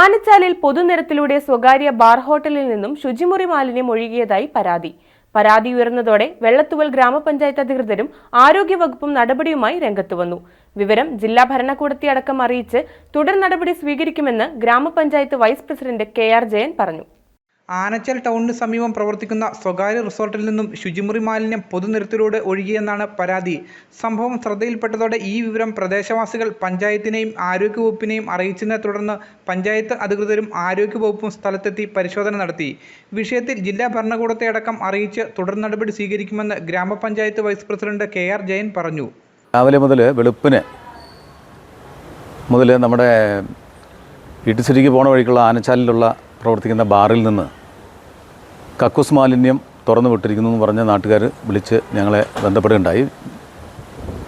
ആനച്ചാലിൽ പൊതുനിരത്തിലൂടെ സ്വകാര്യ ബാർ ഹോട്ടലിൽ നിന്നും ശുചിമുറി മാലിന്യം ഒഴുകിയതായി പരാതി. പരാതി ഉയർന്നതോടെ വെള്ളത്തുവൽ ഗ്രാമപഞ്ചായത്ത് അധികൃതരും ആരോഗ്യവകുപ്പും നടപടിയുമായി രംഗത്തു വന്നു. വിവരം ജില്ലാ ഭരണകൂടത്തെ അടക്കം അറിയിച്ച് തുടർ നടപടി സ്വീകരിക്കുമെന്ന് ഗ്രാമപഞ്ചായത്ത് vice president K R Jayan പറഞ്ഞു. ആനച്ചൽ ടൗണിന് സമീപം പ്രവർത്തിക്കുന്ന സ്വകാര്യ റിസോർട്ടിൽ നിന്നും ശുചിമുറി മാലിന്യം പൊതുനിരത്തിലൂടെ ഒഴുകിയെന്നാണ് പരാതി. സംഭവം ശ്രദ്ധയിൽപ്പെട്ടതോടെ ഈ വിവരം പ്രദേശവാസികൾ പഞ്ചായത്തിനെയും ആരോഗ്യവകുപ്പിനെയും അറിയിച്ചതിനെ തുടർന്ന് പഞ്ചായത്ത് അധികൃതരും ആരോഗ്യവകുപ്പും സ്ഥലത്തെത്തി പരിശോധന നടത്തി. വിഷയത്തിൽ ജില്ലാ ഭരണകൂടത്തെ അടക്കം അറിയിച്ച് തുടർ നടപടി സ്വീകരിക്കുമെന്ന് ഗ്രാമപഞ്ചായത്ത് vice president K R Jayan പറഞ്ഞു. രാവിലെ മുതൽ വെളുപ്പിന് മുതൽ നമ്മുടെ ഇടുസിരിക്ക് പോണ വഴിക്കുള്ള ആനച്ചാലിലുള്ള പ്രവർത്തിക്കുന്ന ബാറിൽ നിന്ന് കക്കൂസ് മാലിന്യം തുറന്നു വിട്ടിരിക്കുന്നു എന്ന് പറഞ്ഞ നാട്ടുകാർ വിളിച്ച് ഞങ്ങളെ ബന്ധപ്പെടുകയുണ്ടായി.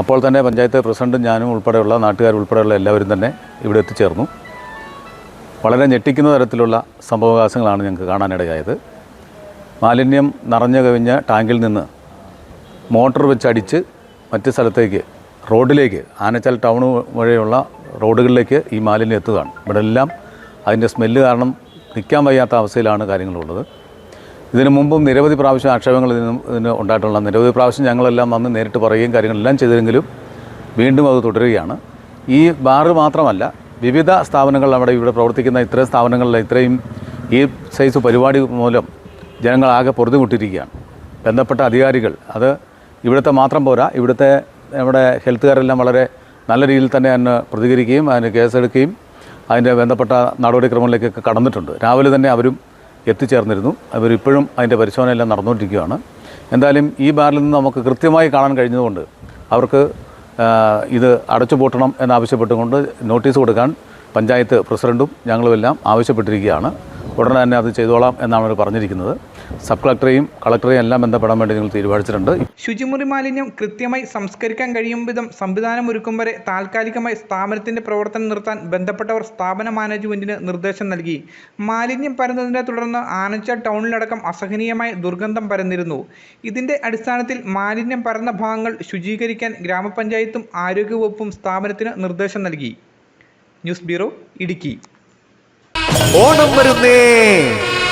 അപ്പോൾ തന്നെ പഞ്ചായത്ത് പ്രസിഡന്റും ഞാനും ഉൾപ്പെടെയുള്ള നാട്ടുകാർ ഉൾപ്പെടെയുള്ള എല്ലാവരും തന്നെ ഇവിടെ എത്തിച്ചേർന്നു. വളരെ ഞെട്ടിക്കുന്ന തരത്തിലുള്ള സംഭവവികാസങ്ങളാണ് ഞങ്ങൾക്ക് കാണാനിടയായത്. മാലിന്യം നിറഞ്ഞു കവിഞ്ഞ ടാങ്കിൽ നിന്ന് മോട്ടോർ വെച്ചടിച്ച് മറ്റ് സ്ഥലത്തേക്ക് റോഡിലേക്ക് ആനച്ചാൽ ടൗൺ വഴിയുള്ള റോഡുകളിലേക്ക് ഈ മാലിന്യം എത്തുകയാണ്. ഇവിടെ എല്ലാം അതിന്റെ സ്മെല്ല് കാരണം നിൽക്കാൻ വയ്യാത്ത അവസ്ഥയിലാണ് കാര്യങ്ങളുള്ളത്. ഇതിനു മുമ്പും നിരവധി പ്രാവശ്യം ആക്ഷേപങ്ങൾ ഇതിന് ഇതിന് ഉണ്ടായിട്ടുള്ള നിരവധി പ്രാവശ്യം ഞങ്ങളെല്ലാം വന്ന് നേരിട്ട് പറയുകയും കാര്യങ്ങളെല്ലാം ചെയ്തെങ്കിലും വീണ്ടും അത് തുടരുകയാണ്. ഈ ബാറ് മാത്രമല്ല വിവിധ സ്ഥാപനങ്ങൾ നമ്മുടെ ഇവിടെ പ്രവർത്തിക്കുന്ന ഇത്രയും സ്ഥാപനങ്ങളിൽ ഇത്രയും ഈ സൈസ് പരിപാടി മൂലം ജനങ്ങളാകെ പൊറുതുമുട്ടിരിക്കുകയാണ് ബന്ധപ്പെട്ട അധികാരികൾ അത് ഇവിടുത്തെ മാത്രം പോരാ ഇവിടുത്തെ നമ്മുടെ ഹെൽത്തുകാരെല്ലാം വളരെ നല്ല രീതിയിൽ തന്നെ അതിന് പ്രതികരിക്കുകയും അതിന് കേസെടുക്കുകയും അതിന്റെ ബന്ധപ്പെട്ട നടപടിക്രമങ്ങളിലേക്കൊക്കെ കടന്നിട്ടുണ്ട്. രാവിലെ തന്നെ അവരും എത്തിച്ചേർന്നിരുന്നു. അവരിപ്പോഴും അതിന്റെ പരിശോധനയെല്ലാം നടന്നുകൊണ്ടിരിക്കുകയാണ്. എന്തായാലും ഈ ബാറിൽ നിന്ന് നമുക്ക് കൃത്യമായി കാണാൻ കഴിഞ്ഞതുകൊണ്ട് അവർക്ക് ഇത് അടച്ചു പൂട്ടണം എന്നാവശ്യപ്പെട്ടുകൊണ്ട് നോട്ടീസ് കൊടുക്കാൻ പഞ്ചായത്ത് പ്രസിഡന്റും ഞങ്ങളുമെല്ലാം ആവശ്യപ്പെട്ടിരിക്കുകയാണ്. ഉടനെ തന്നെ അത് ചെയ്തോളാം എന്നാണ് അവർ പറഞ്ഞിരിക്കുന്നത്. സബ് കളക്ടറെയും കളക്ടറെയും എല്ലാം ബന്ധപ്പെടാൻ വേണ്ടി ഞങ്ങൾ തീരുമാനിച്ചിട്ടുണ്ട്. ശുചിമുറി മാലിന്യം കൃത്യമായി സംസ്കരിക്കാൻ കഴിയും വിധം സംവിധാനം ഒരുക്കും വരെ താൽക്കാലികമായി സ്ഥാപനത്തിന്റെ പ്രവർത്തനം നിർത്താൻ ബന്ധപ്പെട്ടവർ സ്ഥാപന മാനേജ്മെന്റിന് നിർദ്ദേശം നൽകി. മാലിന്യം പരന്നതിനെ തുടർന്ന് ആനച്ച ടൗണിലടക്കം അസഹനീയമായ ദുർഗന്ധം പരന്നിരുന്നു. ഇതിന്റെ അടിസ്ഥാനത്തിൽ മാലിന്യം പരന്ന ഭാഗങ്ങൾ ശുചീകരിക്കാൻ ഗ്രാമപഞ്ചായത്തും ആരോഗ്യവകുപ്പും സ്ഥാപനത്തിന് നിർദ്ദേശം നൽകി. News bureau Idukki. ഓണം വരുന്നേ.